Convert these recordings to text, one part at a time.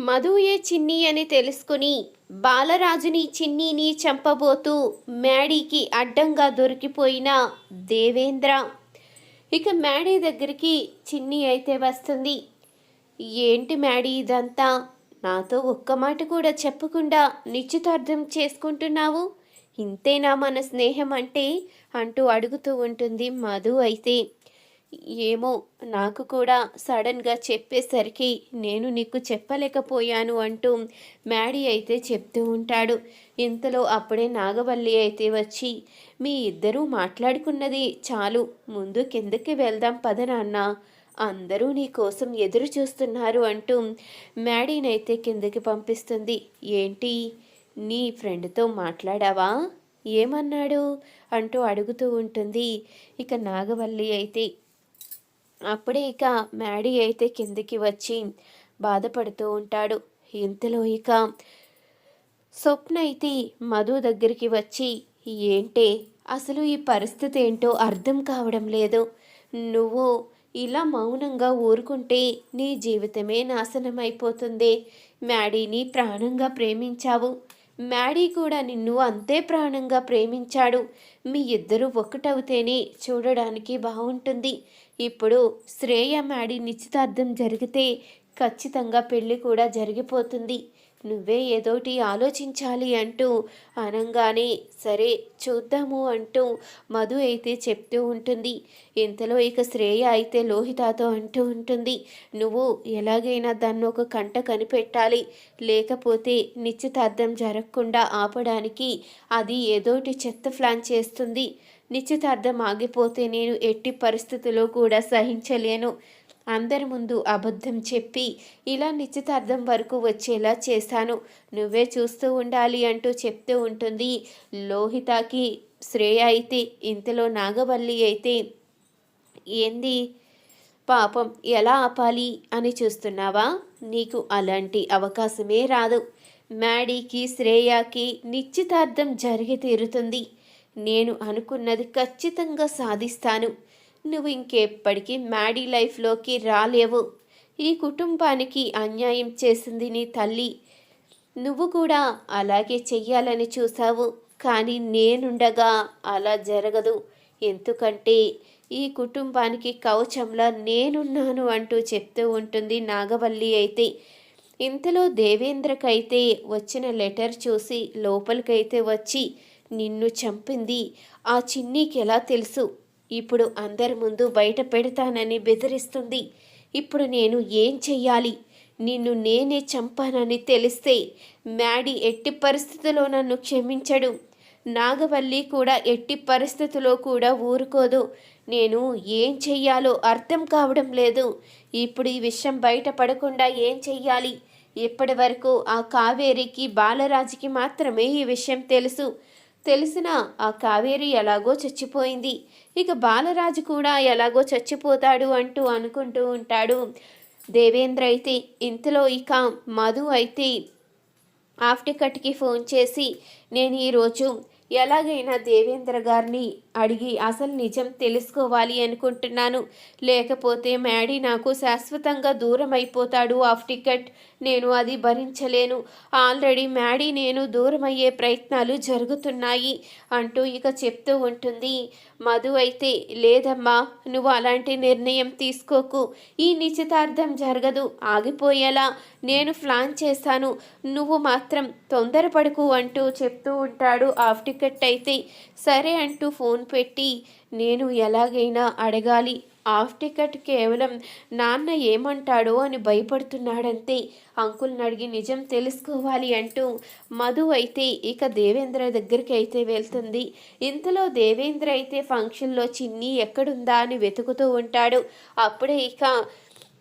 మధుయే చిన్ని అని తెలుసుకుని బాలరాజుని చిన్నీని చంపబోతూ మ్యాడీకి అడ్డంగా దొరికిపోయిన దేవేంద్ర. ఇక మ్యాడీ దగ్గరికి చిన్ని అయితే వస్తుంది. ఏంటి మ్యాడీ ఇదంతా? నాతో ఒక్క మాట కూడా చెప్పకుండా నిశ్చితార్థం చేసుకుంటున్నావు? ఇంతేనా మన స్నేహం అంటే? అంటూ అడుగుతూ ఉంటుంది మధు అయితే. ఏమో నాకు కూడా సడన్గా చెప్పేసరికి నేను నీకు చెప్పలేకపోయాను అంటూ మ్యాడీ అయితే చెప్తూ ఉంటాడు. ఇంతలో అప్పుడే నాగవల్లి అయితే వచ్చి మీ ఇద్దరూ మాట్లాడుకున్నది చాలు ముందు కిందకి వెళ్దాం పద నాన్న. అందరూ నీ కోసం ఎదురు చూస్తున్నారు అంటూ మ్యాడీనైతే కిందకి పంపిస్తుంది. ఏంటి నీ ఫ్రెండ్తో మాట్లాడావా? ఏమన్నాడు? అంటూ అడుగుతూ ఉంటుంది. ఇక నాగవల్లి అయితే అప్పుడే ఇక మ్యాడీ అయితే కిందికి వచ్చి బాధపడుతూ ఉంటాడు. ఇంతలో ఇక స్వప్న అయితే మధు దగ్గరికి వచ్చి ఏంటే? అసలు ఈ పరిస్థితి ఏంటో అర్థం కావడం లేదు. నువ్వు ఇలా మౌనంగా ఊరుకుంటే నీ జీవితమే నాశనం అయిపోతుంది మ్యాడీని ప్రాణంగా ప్రేమించావు. మ్యాడీ కూడా నిన్ను అంతే ప్రాణంగా ప్రేమించాడు. మీ ఇద్దరూ ఒకటవుతేనే చూడడానికి బాగుంటుంది ఇప్పుడు శ్రేయ మ్యాడీ నిశ్చితార్థం జరిగితే ఖచ్చితంగా పెళ్ళి కూడా జరిగిపోతుంది. నువ్వే ఏదోటి ఆలోచించాలి అంటూ అనంగానే సరే చూద్దాము అంటూ మధు అయితే చెప్తూ ఉంటుంది. ఇంతలో ఇక శ్రేయ అయితే లోహితాతో అంటూ ఉంటుంది నువ్వు ఎలాగైనా దాన్ని ఒక కంట కనిపెట్టాలి. లేకపోతే నిశ్చితార్థం జరగకుండా ఆపడానికి అది ఏదోటి చెత్త ప్లాన్ చేస్తుంది. నిశ్చితార్థం ఆగిపోతే నేను ఎట్టి పరిస్థితుల్లో కూడా సహించలేను. అందరి ముందు అబద్ధం చెప్పి ఇలా నిశ్చితార్థం వరకు వచ్చేలా చేశాను నువ్వే చూస్తూ ఉండాలి అంటూ చెప్తూ ఉంటుంది. లోహితకి శ్రేయ అయితే ఇంతలో నాగవల్లి అయితే ఏంది? పాపం ఎలా ఆపాలి అని చూస్తున్నావా? నీకు అలాంటి అవకాశమే రాదు. మ్యాడీకి శ్రేయాకి నిశ్చితార్థం జరిగి తీరుతుంది. నేను అనుకున్నది ఖచ్చితంగా సాధిస్తాను. నువ్వు ఇంకెప్పటికీ మ్యాడీ లైఫ్లోకి రాలేవు. ఈ కుటుంబానికి అన్యాయం చేసింది నీ తల్లి. నువ్వు కూడా అలాగే చెయ్యాలని చూసావు కానీ నేనుండగా అలా జరగదు. ఎందుకంటే ఈ కుటుంబానికి కవచంలా నేనున్నాను అంటూ చెప్తూ ఉంటుంది నాగవల్లి అయితే. ఇంతలో దేవేంద్రకైతే వచ్చిన లెటర్ చూసి లోపలికైతే వచ్చి నిన్ను చంపింది ఆ చిన్నీకి ఎలా తెలుసు? ఇప్పుడు అందరి ముందు బయట పెడతానని బెదిరిస్తుంది. ఇప్పుడు నేను ఏం చెయ్యాలి? నిన్ను నేనే చంపానని తెలిస్తే మ్యాడీ ఎట్టి పరిస్థితిలో నన్ను క్షమించడు. నాగవల్లి కూడా ఎట్టి పరిస్థితిలో కూడా ఊరుకోదు. నేను ఏం చెయ్యాలో అర్థం కావడం లేదు. ఇప్పుడు ఈ విషయం బయటపడకుండా ఏం చెయ్యాలి? ఇప్పటి వరకు ఆ కావేరికి బాలరాజుకి మాత్రమే ఈ విషయం తెలుసు. తెలిసిన ఆ కావేరి ఎలాగో చచ్చిపోయింది. ఇక బాలరాజు కూడా ఎలాగో చచ్చిపోతాడు అంటూ అనుకుంటూ ఉంటాడు. దేవేంద్ర అయితే ఇంతలో ఇక మధు అయితే ఆఫ్ టికెట్కి ఫోన్ చేసి నేను ఈరోజు ఎలాగైనా దేవేంద్ర గారిని అడిగి అసలు నిజం తెలుసుకోవాలి అనుకుంటున్నాను. లేకపోతే మ్యాడీ నాకు శాశ్వతంగా దూరం అయిపోతాడు ఆఫ్ టికెట్. నేను అది భరించలేను. ఆల్రెడీ మ్యాడీ నేను దూరం అయ్యే ప్రయత్నాలు జరుగుతున్నాయి అంటూ ఇక చెప్తూ ఉంటుంది. మధు అయితే లేదమ్మా నువ్వు అలాంటి నిర్ణయం తీసుకోకు. ఈ నిశ్చితార్థం జరగదు. ఆగిపోయేలా నేను ప్లాన్ చేస్తాను. నువ్వు మాత్రం తొందరపడుకు అంటూ చెప్తూ ఉంటాడు ఆఫ్ టికెట్ అయితే సరే అంటూ ఫోన్ పెట్టి నేను ఎలాగైనా అడగాలి. ఆఫ్ టికెట్ కేవలం నాన్న ఏమంటాడో అని భయపడుతున్నాడంతే. అంకుల్ని అడిగి నిజం తెలుసుకోవాలి అంటూ మధు అయితే ఇక దేవేంద్ర దగ్గరికి అయితే వెళ్తుంది. ఇంతలో దేవేంద్ర అయితే ఫంక్షన్లో చిన్ని ఎక్కడుందా అని వెతుకుతూ ఉంటాడు. అప్పుడే ఇక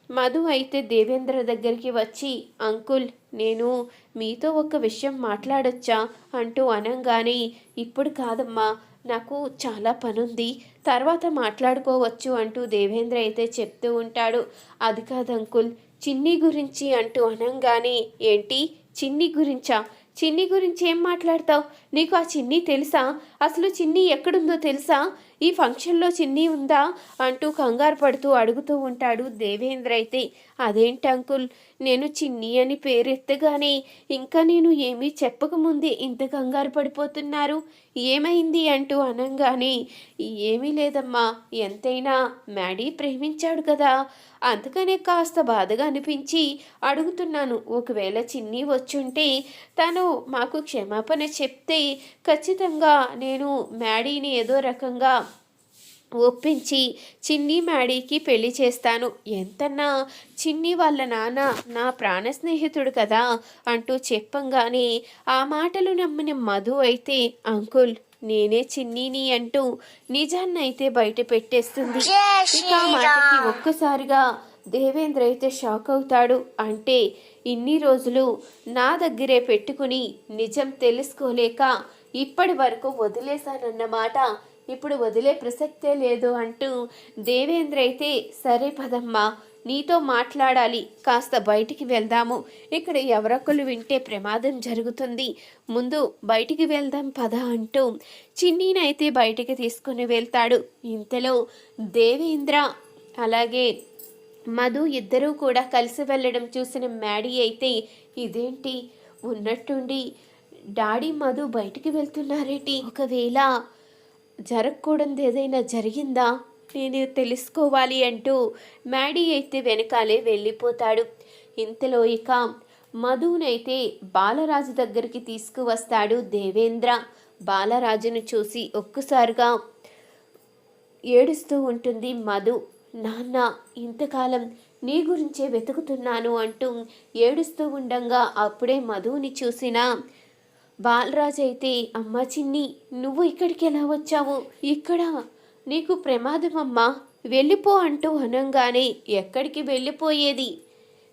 మధు అయితే దేవేంద్ర దగ్గరికి వచ్చి అంకుల్ నేను మీతో ఒక విషయం మాట్లాడొచ్చా? అంటూ అనంగానే ఇప్పుడు కాదమ్మా నాకు చాలా పనుంది. తర్వాత మాట్లాడుకోవచ్చు అంటూ దేవేంద్ర అయితే చెప్తూ ఉంటాడు. అది కాదు అంకుల్ చిన్ని గురించి అంటూ అనంగానే ఏంటి? చిన్ని గురించా? చిన్ని గురించి ఏం మాట్లాడతావు? నీకు ఆ చిన్ని తెలుసా? అసలు చిన్ని ఎక్కడుందో తెలుసా? ఈ ఫంక్షన్లో చిన్ని ఉందా అంటూ కంగారు పడుతూ అడుగుతూ ఉంటాడు దేవేంద్ర అయితే. అదేంటి అంకుల్? నేను చిన్ని అని పేరెత్తగానే ఇంకా నేను ఏమీ చెప్పకముందే ఇంత కంగారు పడిపోతున్నారు. ఏమైంది? అంటూ అనంగానే ఏమీ లేదమ్మా. ఎంతైనా మ్యాడీ ప్రేమించాడు కదా. అందుకనే కాస్త బాధగా అనిపించి అడుగుతున్నాను. ఒకవేళ చిన్ని వచ్చుంటే తను మాకు క్షమాపణ చెప్తే ఖచ్చితంగా నేను మ్యాడీని ఏదో రకంగా ఒప్పించి చిన్ని మ్యాడీకి పెళ్ళి చేస్తాను. ఎంతన్నా? చిన్ని వాళ్ళ నాన్న నా ప్రాణ స్నేహితుడు కదా అంటూ చెప్పంగానే ఆ మాటలు నమ్మిన మధు అయితే అంకుల్ నేనే చిన్నీని అంటూ నిజాన్నైతే బయట పెట్టేస్తుంది. ఇక ఆ మాటకి ఒక్కసారిగా దేవేంద్ర అయితే షాక్ అవుతాడు అంటే ఇన్ని రోజులు నా దగ్గరే పెట్టుకుని నిజం తెలుసుకోలేక ఇప్పటి వరకు వదిలేశానన్నమాట ఇప్పుడు వదిలే ప్రసక్తే లేదు అంటూ దేవేంద్ర అయితే సరే పదమ్మా నీతో మాట్లాడాలి కాస్త బయటికి వెళ్దాము. ఇక్కడ ఎవరొకరు వింటే ప్రమాదం జరుగుతుంది. ముందు బయటికి వెళ్దాం పద అంటూ చిన్నీనైతే బయటికి తీసుకుని వెళ్తాడు. ఇంతలో దేవేంద్ర అలాగే మధు ఇద్దరూ కూడా కలిసి వెళ్ళడం చూసిన మ్యాడీ అయితే ఇదేంటి? ఉన్నట్టుండి డాడీ మధు బయటికి వెళ్తున్నారేంటి? ఒకవేళ జరగకూడదు ఏదైనా జరిగిందా? నేను తెలుసుకోవాలి అంటూ మ్యాడీ అయితే వెనకాలే వెళ్ళిపోతాడు. ఇంతలో ఇక మధునైతే బాలరాజు దగ్గరికి తీసుకువస్తాడు దేవేంద్ర. బాలరాజును చూసి ఒక్కసారిగా ఏడుస్తూ ఉంటుంది మధు. నాన్న ఇంతకాలం నీ గురించే వెతుకుతున్నాను అంటూ ఏడుస్తూ ఉండగా అప్పుడే మధుని చూసిన బాలరాజ్ అయితే అమ్మ చిన్ని నువ్వు ఇక్కడికి ఎలా వచ్చావు? ఇక్కడ నీకు ప్రమాదం అమ్మా. వెళ్ళిపో అంటూ అనంగానే ఎక్కడికి వెళ్ళిపోయేది?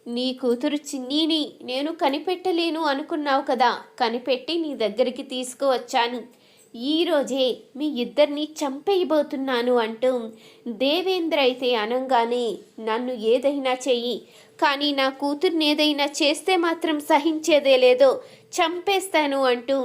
నీ కూతురు చిన్నీని నేను కనిపెట్టలేను అనుకున్నావు కదా. కనిపెట్టి నీ దగ్గరికి తీసుకువచ్చాను. ఈరోజే మీ ఇద్దరిని చంపేయబోతున్నాను అంటూ దేవేంద్ర అయితే అనంగానే నన్ను ఏదైనా చెయ్యి. కానీ నా కూతుర్ని ఏదైనా చేస్తే మాత్రం సహించేదే లేదో చంపేస్తాను అంటూ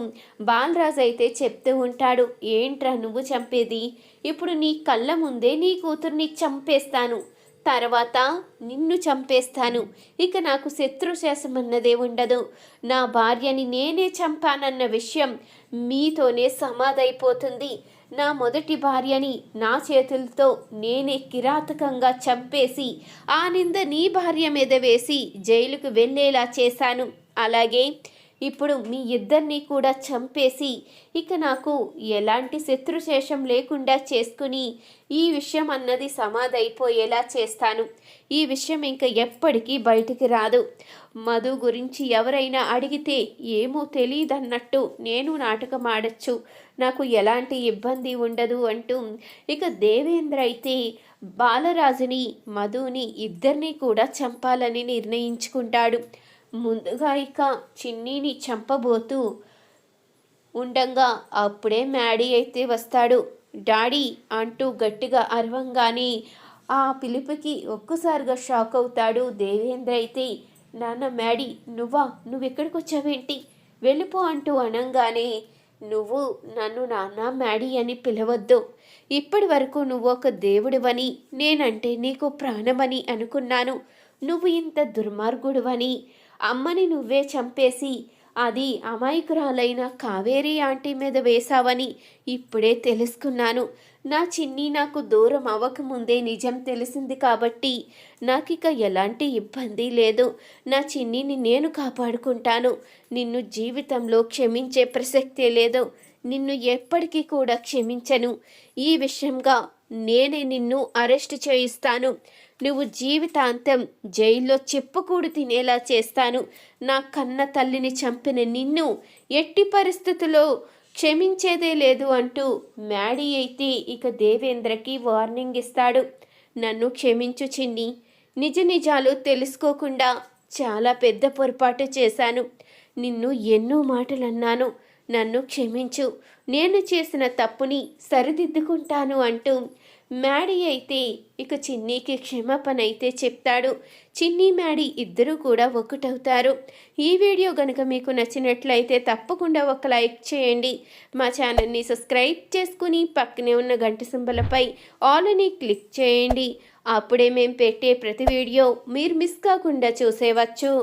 బాలరాజ్ అయితే చెప్తూ ఉంటాడు. ఏంట్రా నువ్వు చంపేది? ఇప్పుడు నీ కళ్ళ ముందే నీ కూతుర్ని చంపేస్తాను. తర్వాత నిన్ను చంపేస్తాను. ఇక నాకు శత్రుశాసం అన్నదే ఉండదు నా భార్యని నేనే చంపానన్న విషయం మీతోనే సమాధైపోతుంది. నా మొదటి భార్యని నా చేతులతో నేనే కిరాతకంగా చంపేసి ఆ నింద నీ భార్య మీద వేసి జైలుకు వెళ్ళేలా చేశాను. అలాగే ఇప్పుడు మీ ఇద్దరిని కూడా చంపేసి ఇక నాకు ఎలాంటి శత్రుశేషం లేకుండా చేసుకుని ఈ విషయం అన్నది సమాధైపోయేలా చేస్తాను. ఈ విషయం ఇంకా ఎప్పటికీ బయటికి రాదు. మధు గురించి ఎవరైనా అడిగితే ఏమో తెలియదన్నట్టు నేను నాటకం ఆడచ్చు. నాకు ఎలాంటి ఇబ్బంది ఉండదు అంటూ ఇక దేవేంద్ర అయితే బాలరాజుని మధుని ఇద్దరిని కూడా చంపాలని నిర్ణయించుకుంటాడు. ముందుగా ఇక చిన్నీని చంపబోతూ ఉండంగా అప్పుడే మ్యాడీ అయితే వస్తాడు. డాడీ అంటూ గట్టిగా అరవంగానే ఆ పిలుపుకి ఒక్కసారిగా షాక్ అవుతాడు దేవేంద్ర అయితే. నాన్న మ్యాడీ నువ్వా? నువ్వెక్కడికి వచ్చావేంటి వెళ్ళిపో అంటూ అనంగానే నువ్వు నన్ను నాన్న మ్యాడీ అని పిలవద్దు. ఇప్పటి వరకు నువ్వు ఒక దేవుడివని నేనంటే నీకు ప్రాణమని అనుకున్నాను. నువ్వు ఇంత దుర్మార్గుడువని. అమ్మని నువ్వే చంపేసి అది అమాయకురాలైన కావేరి ఆంటీ మీద వేశావని ఇప్పుడే తెలుసుకున్నాను. నా చిన్ని నాకు దూరం అవ్వకముందే నిజం తెలిసింది కాబట్టి నాకిక ఎలాంటి ఇబ్బంది లేదు. నా చిన్నిని నేను కాపాడుకుంటాను. నిన్ను జీవితంలో క్షమించే ప్రసక్తే లేదు. నిన్ను ఎప్పటికీ కూడా క్షమించను. ఈ విషయంగా నేనే నిన్ను అరెస్ట్ చేయిస్తాను. నువ్వు జీవితాంతం జైల్లో చెప్పుకూడు తినేలా చేస్తాను. నా కన్న తల్లిని చంపిన నిన్ను ఎట్టి పరిస్థితుల్లో క్షమించేదే లేదు అంటూ మ్యాడీ అయితే ఇక దేవేంద్రకి వార్నింగ్ ఇస్తాడు. నన్ను క్షమించు చిన్ని. నిజ నిజాలు తెలుసుకోకుండా చాలా పెద్ద పొరపాటు చేశాను. నిన్ను ఎన్నో మాటలు అన్నాను నన్ను క్షమించు. నేను చేసిన తప్పుని సరిదిద్దుకుంటాను అంటూ మ్యాడీ అయితే ఇక చిన్నీకి క్షమాపణ అయితే చెప్తాడు. చిన్ని మ్యాడీ ఇద్దరూ కూడా ఒకటవుతారు ఈ వీడియో కనుక మీకు నచ్చినట్లయితే తప్పకుండా ఒక లైక్ చేయండి. మా ఛానల్ని సబ్స్క్రైబ్ చేసుకుని పక్కనే ఉన్న గంట సింబలపై ఆల్ అని క్లిక్ చేయండి. అప్పుడే మేము పెట్టే ప్రతి వీడియో మీరు మిస్ కాకుండా చూసేవచ్చు.